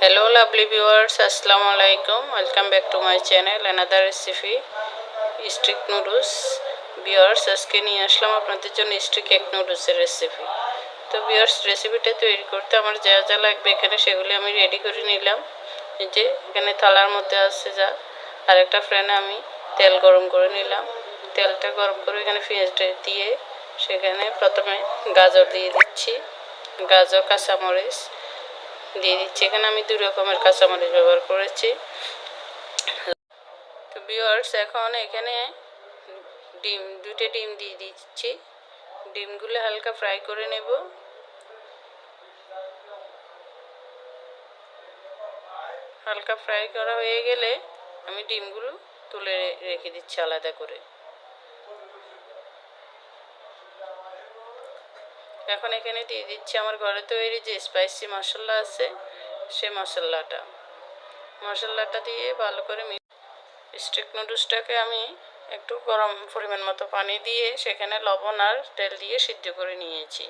Hello lovely viewers, Assalamu alaikum. Welcome back to my channel. Another recipe. স্ট্রিক noodles বিয়ার্স আজকে নিয়ে আসলাম আপনাদের জন্য স্ট্রিক এক নুডলসের রেসিপি তো বিয়ার্স রেসিপিটা তৈরি করতে আমার যা যা লাগবে এখানে সেগুলি আমি রেডি করে নিলাম। যে এখানে থালার মধ্যে আছে যা। আর একটা ফ্রেনে আমি তেল গরম করে নিলাম। তেলটা গরম করে এখানে পেঁয়াজ দিয়ে সেখানে প্রথমে গাজর দিয়ে দিচ্ছি। গাজর কাঁচামরিচ দিয়ে দিচ্ছি। এখানে আমি দুই রকমের কাঁচামরিচ ব্যবহার করেছি। তো বিয়ার্স এখন এখানে ডিম দুটো ডিম দিয়ে দিচ্ছি। ডিমগুলো হালকা ফ্রাই করে নেব। হালকা ফ্রাই করা হয়ে গেলে আমি ডিমগুলো তুলে রেখে দিচ্ছি আলাদা করে। এখন এখানে দিয়ে দিচ্ছি আমার ঘরে তৈরি যে স্পাইসি মশলা আছে সে মশলাটা। মশলাটা দিয়ে ভালো করে স্টিক নুডলসটাকে আমি একটু গরম পরিমাণ মতো পানি দিয়ে সেখানে লবণ আর তেল দিয়ে সিদ্ধ করে নিয়েছি।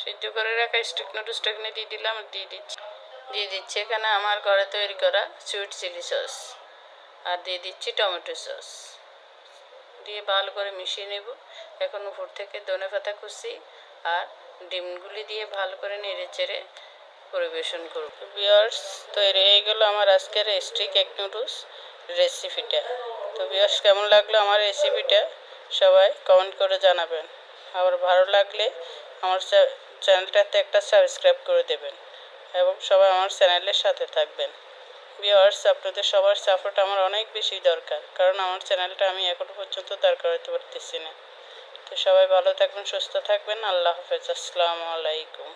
সিদ্ধ করে রাখা স্টিক নুডলসটা এখানে দিয়ে দিলাম, দিয়ে দিচ্ছি। দিয়ে দিচ্ছি এখানে আমার ঘরে তৈরি করা সুইট চিলি সস আর দিয়ে দিচ্ছি টমেটো সস দিয়ে ভালো করে মিশিয়ে নেব। এখন উপর থেকে ধনে পাতা কুচি আর ডিমগুলি দিয়ে ভালো করে নেড়ে চেড়ে পরিবেশন করব। বিয়ার্স তৈরি হয়ে গেল আমার আজকের স্ট্রিক এক নুডলস রেসিপিটা তো বিয়ার্স কেমন লাগল আমার রেসিপিটা সবাই কমেন্ট করে জানাবেন। আবার ভালো লাগলে আমার চ্যানেলটাতে একটা সাবস্ক্রাইব করে দেবেন। এবং সবাই আমার চ্যানেলের সাথে থাকবেন। ভিওয়ার্স আপনাদের সবার সাপোর্ট আমার অনেক বেশি দরকার। কারণ আমার চ্যানেলটা আমি এখনও পর্যন্ত দরকার হতে পারতেছি না। তো সবাই ভালো থাকবেন, সুস্থ থাকবেন। আল্লাহ হাফেজ। আসসালামু আলাইকুম।